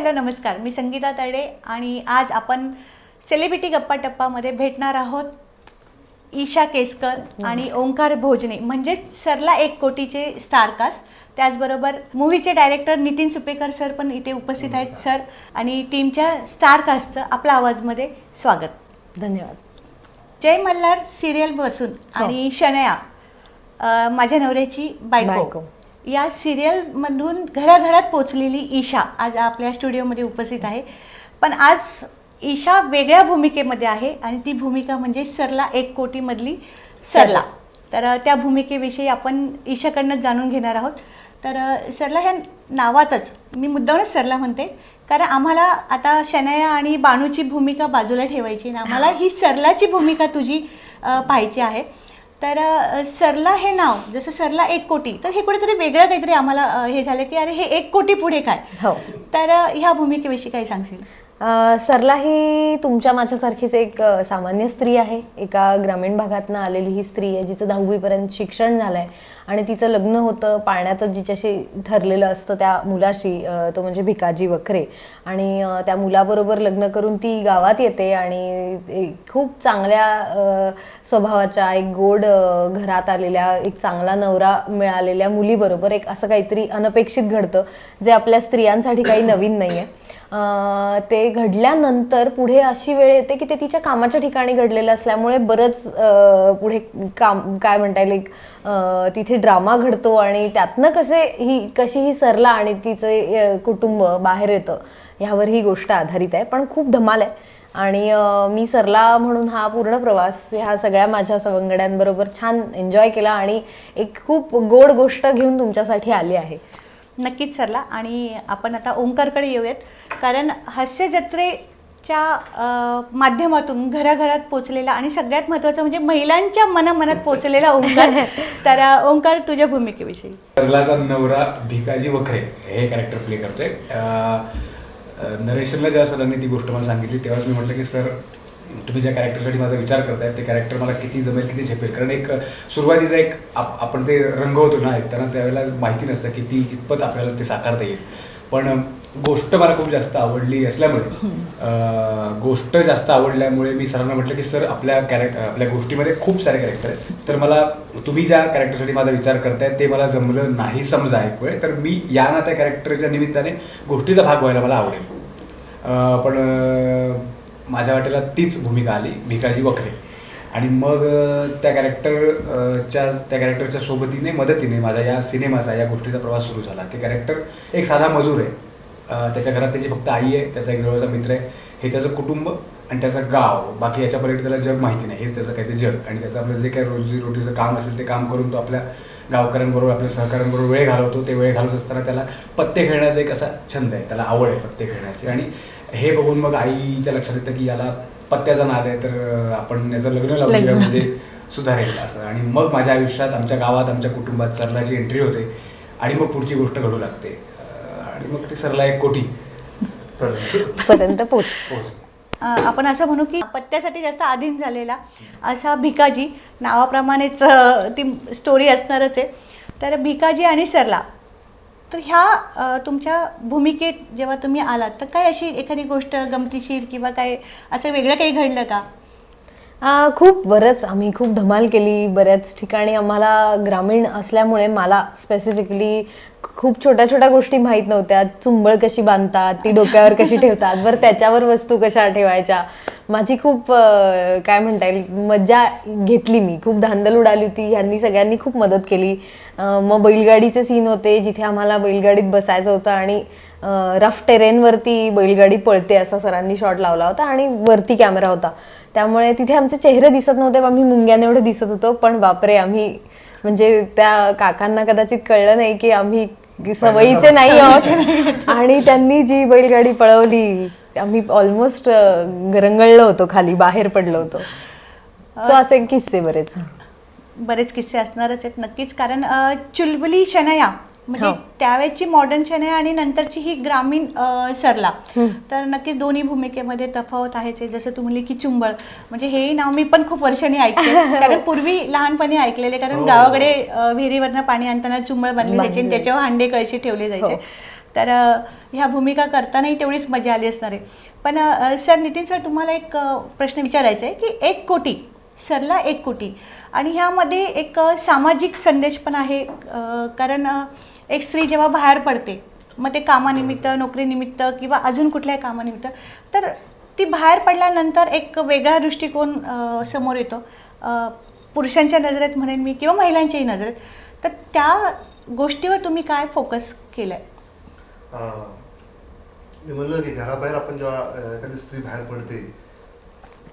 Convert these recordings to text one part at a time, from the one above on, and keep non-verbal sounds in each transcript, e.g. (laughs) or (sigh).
Hello नमस्कार. मी संगीता ताडे आणि आज आपण सेलिब्रिटी गप्पा टप्पामध्ये भेटणार आहोत ईशा केसकर आणि ओंकार भोजने म्हणजेच सरला एक कोटीचे स्टारकास्ट त्याचबरोबर मूवीचे डायरेक्टर नितीन सुपेकर सर पण इथे उपस्थित आहेत सर आणि टीमच्या स्टारकास्टचं आपल्या आवाजमध्ये स्वागत. धन्यवाद. जय मल्हार सिरियल बसून. आणि शनया अ, माझ्या नवऱ्याची बायको. बायको. या सिरियलमधून घराघरात पोचलेली ईशा आज आपल्या स्टुडिओमध्ये उपस्थित आहे. पण आज ईशा वेगळ्या भूमिकेमध्ये आहे आणि ती भूमिका म्हणजे सरला एक कोटीमधली सरला. तर त्या भूमिकेविषयी आपण ईशाकडनं जाणून घेणार आहोत. तर सरला ह्या नावातच मी मुद्दामच सरला म्हणते कारण आम्हाला आता शनया आणि बाणूची भूमिका बाजूला ठेवायची आणि आम्हाला ही. सरलाची भूमिका तुझी पाहायची आहे. तर सरला हे नाव जसं सरला एक कोटी तर हे कुठेतरी वेगळं काहीतरी आम्हाला हे झालं की अरे हे एक कोटी पुढे काय? हो. तर ह्या भूमिकेविषयी काय सांगशील? सरला ही तुमच्या माझ्यासारखीच एक सामान्य स्त्री आहे. एका ग्रामीण भागातनं आलेली ही स्त्री आहे जिचं दहावीपर्यंत शिक्षण झालं आहे आणि तिचं लग्न होतं पाळण्यातच जिच्याशी ठरलेलं असतं त्या मुलाशी तो म्हणजे भिकाजी वखरे. आणि त्या मुलाबरोबर लग्न करून ती गावात येते आणि खूप चांगल्या स्वभावाच्या एक गोड घरात आलेल्या एक चांगला नवरा मिळालेल्या मुलीबरोबर एक असं काहीतरी अनपेक्षित घडतं जे आपल्या स्त्रियांसाठी काही नवीन नाही आहे ते घडल्यानंतर पुढे अशी वेळ येते की ते तिच्या कामाच्या ठिकाणी घडलेलं असल्यामुळे बरंच पुढे काम काय म्हणता येईल एक तिथे ड्रामा घडतो आणि त्यातनं कसे ही कशी ही सरला आणि तिचे कुटुंब बाहेर येतं ह्यावर ही गोष्ट आधारित आहे. पण खूप धमाल आहे. आणि मी सरला म्हणून हा पूर्ण प्रवास ह्या सगळ्या माझ्या सवंगड्यांबरोबर छान एन्जॉय केला आणि एक खूप गोड गोष्ट घेऊन तुमच्यासाठी आली आहे. नक्कीच सरला. आणि आपण आता ओंकारकडे येऊयात. कारण हास्य जत्रेच्या माध्यमातून घराघरात पोचलेला आणि सगळ्यात महत्त्वाचं म्हणजे महिलांच्या मनामनात पोचलेला ओंकार. (laughs) तर ओंकार तुझ्या भूमिकेविषयी. सरलाचा नवरा भिकाजी वखरे हे कॅरेक्टर प्ले करतोय. नरेशनला जेव्हा सरांनी ती गोष्ट मला सांगितली तेव्हाच मी म्हटलं की सर तुम्ही ज्या कॅरेक्टरसाठी माझा विचार करताय ते कॅरेक्टर मला किती जमेल किती झेपेल. कारण एक सुरुवातीचा एक आप- आपण ते रंगवतो ना ऐकताना त्यावेळेला माहिती नसतं की ती कितपत आपल्याला ते साकारता येईल. पण गोष्ट मला खूप जास्त आवडली असल्यामुळे गोष्ट जास्त आवडल्यामुळे मी सरांना म्हटलं की सर आपल्या कॅरेक्टर आपल्या गोष्टीमध्ये खूप सारे कॅरेक्टर आहेत. तर मला तुम्ही ज्या कॅरेक्टरसाठी माझा विचार करताय ते मला जमलं नाही समजा ऐकू तर मी या ना त्या कॅरेक्टरच्या निमित्ताने गोष्टीचा भाग व्हायला मला आवडेल. पण माझ्या वाटेला तीच भूमिका आली भिकाजी वखरे. आणि मग त्या कॅरेक्टरच्या त्या कॅरेक्टरच्या सोबतीने मदतीने माझा या सिनेमाचा या गोष्टीचा प्रवास सुरू झाला. ते कॅरेक्टर एक साधा मजूर आहे. त्याच्या घरात त्याची फक्त आई आहे त्याचा एक जवळचा मित्र आहे. हे त्याचं कुटुंब आणि त्याचं गाव. बाकी याच्या पलीकडे त्याला जग माहिती नाही. हेच त्याचं काहीतरी जग. आणि त्याचं आपलं जे काही रोजी रोटीचं काम असेल ते काम करून तो आपल्या गावकऱ्यांबरोबर आपल्या सहकाऱ्यांबरोबर वेळ घालवतो. ते वेळ घालवत असताना त्याला पत्ते खेळण्याचा एक असा छंद आहे. त्याला आवड आहे पत्ते खेळण्याची. आणि हे बघून मग आईच्या लक्षात येतं की याला पत्त्याचा नाद आहे तर आपण याचं लग्न लावूया. म्हणजे सुधारेल असं. आणि मग माझ्या आयुष्यात आमच्या गावात आमच्या कुटुंबात सरलाची एंट्री होते आणि मग पुढची गोष्ट घडू लागते. आणि मग ते सरला एक कोटी पर्यंत. पोच. (laughs) पोच. अ, आपण असं म्हणू की पत्त्यासाठी जास्त अधीन झालेला असा भिकाजी नावाप्रमाणेच ती स्टोरी असणारच आहे. तर भिकाजी आणि सरला तर ह्या तुमच्या भूमिकेत जेव्हा तुम्ही आलात तर काय अशी एखादी गोष्ट गमतीशीर किंवा काय असं वेगळं काही घडलं का? खूप बरंच. आम्ही खूप धमाल केली बऱ्याच ठिकाणी. आम्हाला ग्रामीण असल्यामुळे मला स्पेसिफिकली खूप छोट्या छोट्या गोष्टी माहीत नव्हत्या. चुंबळ कशी बांधतात ती डोक्यावर कशी (laughs) ठेवतात बरं त्याच्यावर वस्तू कशा ठेवायच्या? माझी खूप काय म्हणता येईल मजा घेतली मी. खूप धांदल उडाली होती. ह्यांनी सगळ्यांनी खूप मदत केली. मग बैलगाडीचे सीन होते जिथे आम्हाला बैलगाडीत बसायचं होतं आणि रफ टेरेनवरती बैलगाडी पळते असा सरांनी शॉट लावला होता आणि वरती कॅमेरा होता. त्यामुळे तिथे आमचे चेहरे दिसत नव्हते आम्ही मुंग्याने एवढे दिसत होतो पण बापरे आम्ही म्हणजे त्या काकांना कदाचित कळलं नाही की आम्ही सवयीचे (laughs) नाही आहोत. आणि त्यांनी जी बैलगाडी पळवली आम्ही ऑलमोस्ट रंगळलो होतो खाली बाहेर पडलो होतो. सो असे किस्से बरेच. बरेच किस्से असणारच आहेत नक्कीच कारण अ, चुलबुली शनया म्हणजे हो. त्यावेळेची मॉडर्न शनया आणि नंतरची ही ग्रामीण अ, सरला तर नक्कीच दोन्ही भूमिकेमध्ये तफावत आहेच आहे. जसं तू म्हणली की चुंबळ म्हणजे हे नाव मी पण खूप वर्षांनी ऐकते (laughs) कारण पूर्वी लहानपणी ऐकलेले कारण हो. गावाकडे अ, विहिरीवरनं पाणी आणताना चुंबळ बनली जायची आणि. त्याच्यावर हांडे कळशी ठेवले जायचे हो. तर अ, ह्या भूमिका करतानाही तेवढीच मजा आली असणार आहे पण अ, सर नितीन सर तुम्हाला एक अ, प्रश्न विचारायचा आहे की एक कोटी सरला एक कोटी आणि ह्यामध्ये एक सामाजिक संदेश पण आहे. कारण एक स्त्री जेव्हा बाहेर पडते मग ते कामानिमित्त नोकरीनिमित्त किंवा अजून कुठल्याही कामानिमित्त तर ती बाहेर पडल्यानंतर एक वेगळा दृष्टिकोन समोर येतो. पुरुषांच्या नजरेत म्हणेन मी किंवा महिलांच्याही नजरेत. तर त्या गोष्टीवर तुम्ही काय फोकस केलं आहे मी म्हणलं की घराबाहेर आपण जेव्हा एखादी स्त्री बाहेर पडते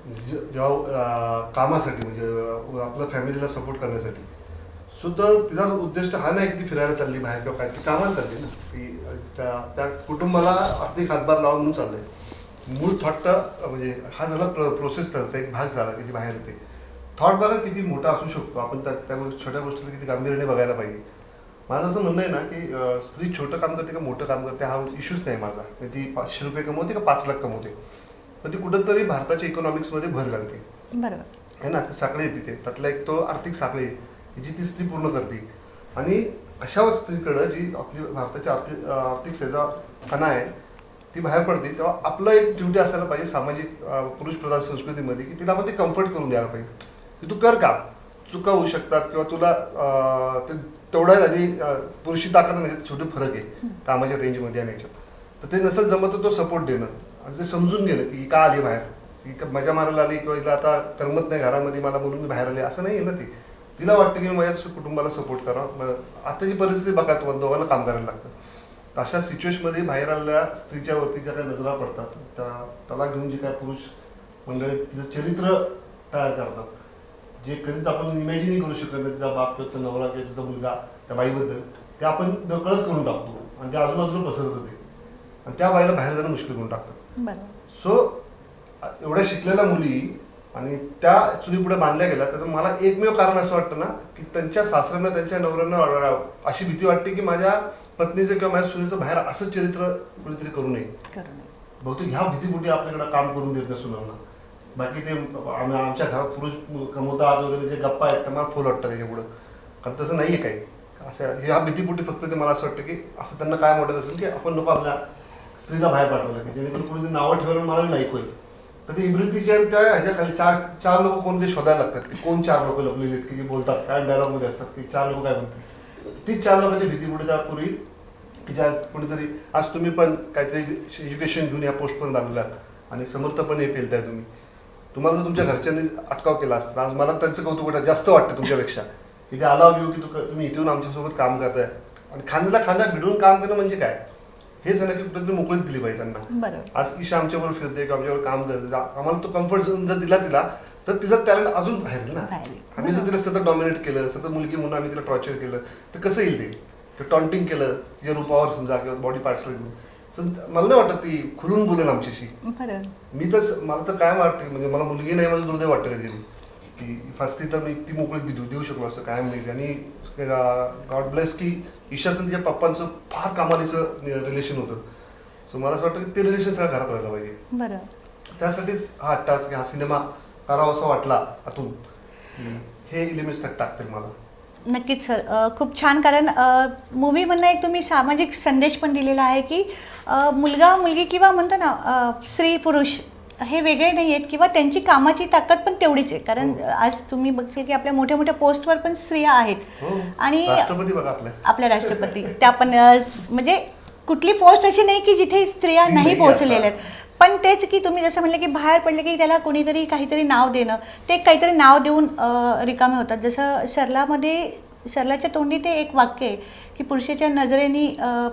जॉब जेव्हा कामासाठी म्हणजे आपल्या फॅमिलीला सपोर्ट करण्यासाठी. सुद्धा तिचा उद्दिष्ट हा नाही की ती फिरायला चालली बाहेर किंवा काय ती कामाला चालली ना. ती त्या त्या कुटुंबाला आर्थिक हातभार लावून म्हणून चाललंय. मूळ थॉट म्हणजे हा झाला प्रोसेस तर एक भाग झाला की ती बाहेर येते. थॉट बघा किती मोठा असू शकतो. आपण त्या त्या छोट्या गोष्टीला किती गांभीर्याने बघायला पाहिजे. माझं असं म्हणणं आहे ना की स्त्री छोटं काम करते का मोठं काम करते हा इश्यूच नाही माझा. ती पाचशे रुपये कमवते का पाच लाख कमवते? पण ती कुठंतरी भारताच्या इकॉनॉमिक्समध्ये भर घालते. बरोबर. है ना? ते साखळी आहे तिथे. त्यातला एक तो आर्थिक साखळी आहे, जी ती स्त्री पूर्ण करते. आणि अशा स्त्रीकडं जी आपली भारताची आर्थिक आर्थिक सेजा कणा आहे ती बाहेर पडते. तेव्हा आपलं एक ड्युटी असायला पाहिजे सामाजिक पुरुष प्रधान संस्कृतीमध्ये की तिला आपण ते कम्फर्ट करून द्यायला पाहिजे. की तू कर का चुका होऊ शकतात किंवा तुला अं, ते तेवढा आणि पुरुषी ताकद नाही छोटे फरक आहे. कामाच्या रेंजमध्ये आणि याच्यात. तर ते नसेल जमत तर तो सपोर्ट देणं. आणि ते समजून गेलं की का आली बाहेर? की मजा मारायला आली किंवा हिला आता करमत नाही घरामध्ये मला म्हणून मी बाहेर आले असं नाही आहे ना ती. तिला वाटतं की मी माझ्या कुटुंबाला सपोर्ट करा. मग आताची परिस्थिती बघा तुम्हाला दोघांना काम करायला लागतं. तर अशा सिच्युएशनमध्ये बाहेर आलेल्या स्त्रीच्या वरती ज्या काही नजरा पडतात त्या त्याला घेऊन जे काय पुरुष मंडळी तिचं चरित्र तयार करतात. जे कधीच आपण इमॅजिनही करू शकत नाही तिचा बाप किंवा तिचा नवरा किंवा तिचा मुलगा त्या बाईबद्दल ते आपण नकळत करून टाकतो. आणि ते आजूबाजूला पसरतं ते. आणि त्या बाईला बाहेर जाणं मुश्किल करून टाकतं बरोबर. सो एवढ्या शिकलेल्या मुली आणि त्या चुली पुढे बांधल्या गेल्या त्याचं मला एकमेव कारण असं वाटतं ना की त्यांच्या सासऱ्यांना त्यांच्या नवऱ्यांना अशी भीती वाटते की माझ्या पत्नीचं किंवा माझ्या सुनेचं बाहेर असं चरित्र कुणीतरी करू नये. बहुतेक ह्या भीतीपोटी आपल्याकडे काम करून देत नाही सुनांना बाकी ते आमच्या घरात पुरुष कमवतात वगैरे जे गप्पा आहेत त्या मला फुल वाटतं त्याच्या पुढं कारण तसं नाहीये काही. असं ह्या भीतीपोटी फक्त ते मला असं वाटतं की असं त्यांना काय वाटत असेल की आपण नको आपल्या स्त्रीला बाहेर पाठवलं की जेणेकरून कोणी नावं ठेवलं मला लाईक होईल. तर ते इमृतीचे आणि त्या ह्याच्या खाली चार चार लोक कोणते शोधायला लागतात. की कोण चार लोक लपलेले आहेत की जे बोलतात काय डायलॉगमध्ये असतात की चार लोक काय म्हणतात. ती चार लोकांची भीती पुढे त्यापूर्वी की ज्या कुणीतरी आज तुम्ही पण काहीतरी एज्युकेशन घेऊन या पोस्टपर्यंत आलेला आहात आणि समर्थपणे पेलताय तुम्ही. तुम्हाला जर तुमच्या घरच्यांनी अटकाव केला असता आज मला त्यांचं कौतुक जास्त वाटतं तुमच्यापेक्षा. की ते अलाव यू की तुम्ही तुम्ही इथून आमच्यासोबत काम करताय. आणि खांद्याला खांदा भिडून काम करणं म्हणजे काय? हेच आहे ना की कुठेतरी मोकळीक दिली पाहिजे त्यांना. बरोबर. आज ईशा आमच्याबरोबर फिरते आमच्यावर काम करते आम्हाला तो कम्फर्ट झोन जर दिला तिला तर तिचा टॅलेंट अजून बाहेर ना. बाहेर येईल. आम्ही जर तिला सतत डॉमिनेट केलं सतत मुलगी म्हणून आम्ही तिला टॉर्चर केलं तर कसं येईल ते? ते टॉन्टिंग केलं तिच्या रूपावर समजा किंवा बॉडी पार्ट्सला घेऊन. मला नाही वाटत ती खुलून बोलेल आमच्याशी. मी तर मला तर काय वाटतं म्हणजे मला मुलगी नाही मला दुर्दैव वाटतं कधी की फास्टी तर मी ती मोकळी देऊ देऊ शकलो असं कायम नाही. आणि गॉड ब्लेस की ईशाचं तिच्या पप्पांचं फार कामालीचं रिलेशन होतं. सो मला असं वाटतं की ते रिलेशन सगळं घरात व्हायला पाहिजे. त्यासाठीच हा अट्टास की हा सिनेमा करावासा वाटला आतून. हे इलिमेंट्स टाकतील मला. नक्कीच सर. खूप छान कारण मूवीमधनं एक तुम्ही सामाजिक संदेश पण दिलेला आहे की मुलगा मुलगी किंवा म्हणतो ना स्त्री पुरुष हे वेगळे नाही आहेत किंवा त्यांची कामाची ताकद पण तेवढीच आहे. कारण हो. आज तुम्ही बघशील की आपल्या मोठ्या मोठ्या पोस्टवर पण स्त्रिया आहेत. हो. आणि राष्ट्रपती बघा आपल्या. आपल्या राष्ट्रपती. त्या पण अ, म्हणजे कुठली पोस्ट अशी नाही की जिथे स्त्रिया नाही नाही पोहोचलेल्या. आहेत. पण तेच की तुम्ही जसं म्हणलं की बाहेर पडले की त्याला कोणीतरी काहीतरी नाव देणं. ते काहीतरी नाव देऊन अ, रिकामे होतात. जसं सरलामध्ये सरलाच्या तोंडी ते एक वाक्य आहे की पुरुषाच्या नजरेने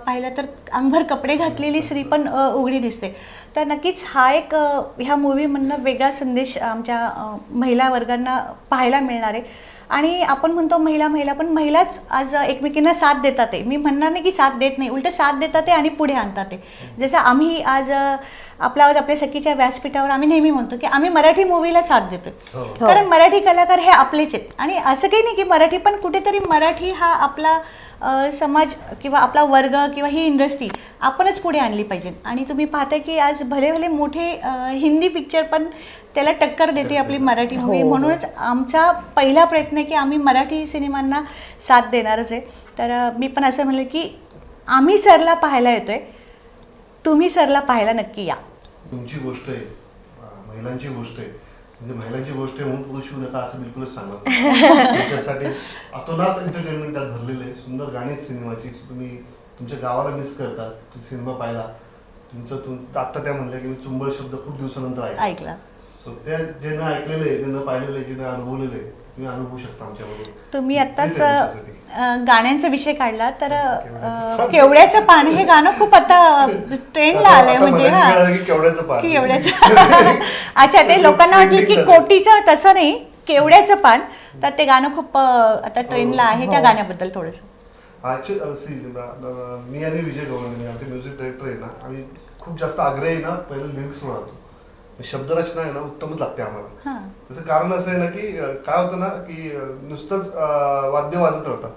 पाहिलं तर अंगभर कपडे घातलेली स्त्री पण उघडी दिसते. तर नक्कीच हा एक ह्या मूवीमधनं वेगळा संदेश आमच्या महिला वर्गांना पाहायला मिळणार आहे. आणि आपण म्हणतो महिला महिला पण महिलाच आज एकमेकींना साथ देतात आहे. मी म्हणणार नाही की साथ देत नाही उलट साथ देतात आहे आणि पुढे आणतात आहे. जसं आम्ही आज आपला आवाज आपल्या सखीच्या व्यासपीठावर आम्ही नेहमी म्हणतो की आम्ही मराठी मूवीला साथ देतो हो. कारण मराठी कलाकार हे आपलेच आहेत. आणि असं काही नाही की मराठी पण कुठेतरी मराठी हा आपला समाज किंवा आपला वर्ग किंवा ही इंडस्ट्री आपणच पुढे आणली पाहिजे. आणि तुम्ही पाहताय की आज भले भले मोठे हिंदी पिक्चर पण त्याला टक्कर देते आपली मराठी मूवी. हो, हो. म्हणूनच आमचा पहिला प्रयत्न आहे की आम्ही मराठी सिनेमांना साथ देणारच आहे. तर मी पण असं म्हणलं की आम्ही सरला पाहायला येतोय. तुम्ही सरला पाहायला नक्की या. तुमची गोष्ट आहे. महिलांची गोष्ट आहे. म्हणजे महिलांची गोष्ट आहे म्हणून पुरुष होऊ नका असं बिलकुलच सांगत नाही. तुमच्यासाठी अतोनात एंटरटेनमेंट त्यात भरलेलं आहे. सुंदर गाणी सिनेमाची तुम्ही तुमच्या गावाला मिस करता. तुम्ही सिनेमा पाहिला. तुमचं तुम आता त्या म्हणल्या की मी चुंबळ शब्द खूप दिवसानंतर ऐकला. ऐकला. सो त्या जे न ऐकलेलं आहे जे न पाहिलेलं आहे जे न अनुभवलेलं आहे तुम्ही अनुभवू शकता आमच्याबरोबर तुम्ही आत्ताच गाण्यांचा विषय काढला तर केवड्याचं पान. हे गाणं खूप आता ट्रेंडला आलंय म्हणजे हा केवड्याचं अच्छा ते (laughs) लोकांना वाटलं की. कोटीचं तसं नाही केवड्याचं पान तर ते गाणं खूप आता ट्रेंडला आहे त्या हो. गाण्याबद्दल थोडस मी आणि विजय आमचे म्युझिक डायरेक्टर आहे ना आम्ही खूप जास्त आग्रही ना पहिले लिरिक्स राहतो शब्दरचना आहे ना उत्तमच लागते आम्हाला त्याचं कारण असं आहे ना की काय होतं ना की नुसतंच वाद्य वाजत राहतात.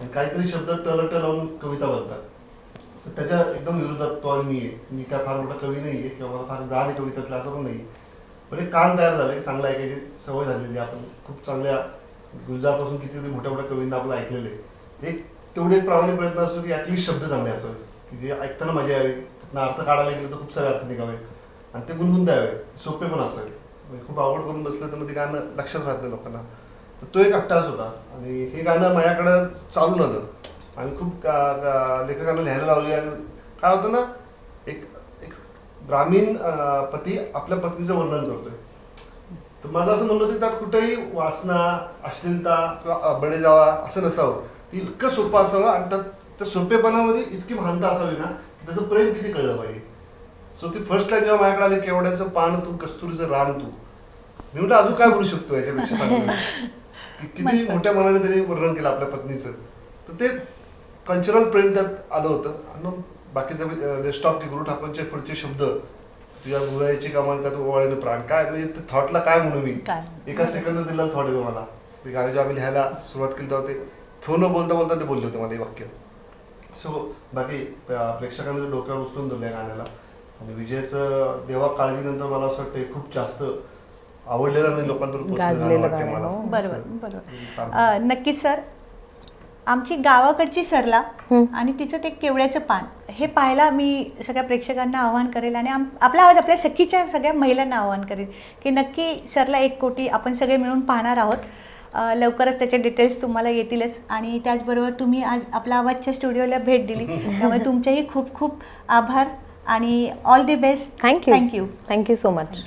आणि काहीतरी शब्द टलट लावून कविता बनतात. त्याच्या एकदम विरोधात तो आणि मी आहे. मी काय फार मोठा कवी नाही आहे किंवा मला फार आहे कवितातलं असं पण नाही पण एक कान तयार झालं की चांगलं ऐकायची सवय झालेली आपण खूप चांगल्या गुलजारपासून कितीतरी मोठ्या मोठ्या कवींना आपण ऐकलेलं आहे. एक तेवढे प्रामाणिक प्रयत्न असतो की ॲटलिस्ट शब्द चांगले असावे. की जे ऐकताना मजा यावी. त्यातनं अर्थ काढायला गेलं तर खूप सारे अर्थ निघावे. आणि ते गुणगुणता यावे. सोपे पण असावे. म्हणजे खूप आवड करून बसलं तर मग ते गाणं लक्षात राहत नाही लोकांना. तर तो एक अट्टास होता. आणि हे गाणं माझ्याकडं चालून आलं. आम्ही खूप लेखकांना लिहायला लावले. आणि काय होतं ना एक एक ग्रामीण पती आपल्या पत्नीचं वर्णन करतोय. तर माझं असं म्हणलं होतं की त्यात कुठेही वासना अश्लीलता किंवा बडे जावा असं नसावं. ते इतकं सोपं असावं आणि त्यात त्या सोपेपणामध्ये इतकी महानता असावी ना की त्याचं प्रेम किती कळलं पाहिजे. सो ती फर्स्ट लाईन जेव्हा माझ्याकडे आली केवड्याचं पान तू कस्तुरीचं रान तू. मी म्हटलं अजून काय बोलू शकतो याच्यापेक्षा चांगलं? (laughs) की किती. मोठ्या मनाने त्यांनी वर्णन केलं आपल्या पत्नीचं. तर ते कल्चरल प्रेम त्यात आलं होतं. आणि मग बाकीचं रेस्ट ऑफ की गुरु ठाकूरचे पुढचे शब्द तुझ्या गुरुची कामाला त्यात ओवाळीनं प्राण. काय म्हणजे थॉटला काय म्हणू मी? एका सेकंद दिला थॉट येतो मला. ते गाणं जेव्हा आम्ही लिहायला सुरुवात केली तेव्हा ते फोन बोलता बोलता ते बोलले होते मला हे वाक्य. सो बाकी प्रेक्षकांनी डोक्यावर उचलून धरलं या गाण्याला. आणि विजयचं देवा काळजीनंतर मला असं वाटतं खूप जास्त आवडलेलं आणि लोकांपर्यंत पोहोचलेलं गाणं मला. हो. बरोबर So, बरोबर फार- अं, नक्कीच सर आमची गावाकडची सरला. आणि तिचं ते केवड्याचं पान हे पाहायला मी सगळ्या प्रेक्षकांना आवाहन करेल आणि आम आपला आवाज आपल्या सखीच्या सगळ्या महिलांना आवाहन करेल की नक्की सरला एक कोटी आपण सगळे मिळून पाहणार आहोत अं, लवकरच त्याचे डिटेल्स तुम्हाला येतीलच आणि त्याचबरोबर तुम्ही आज आपल्या आवाजच्या स्टुडिओला भेट दिली (laughs) त्यामुळे तुमचेही खूप खूप आभार आणि all the best thank you thank you thank you so much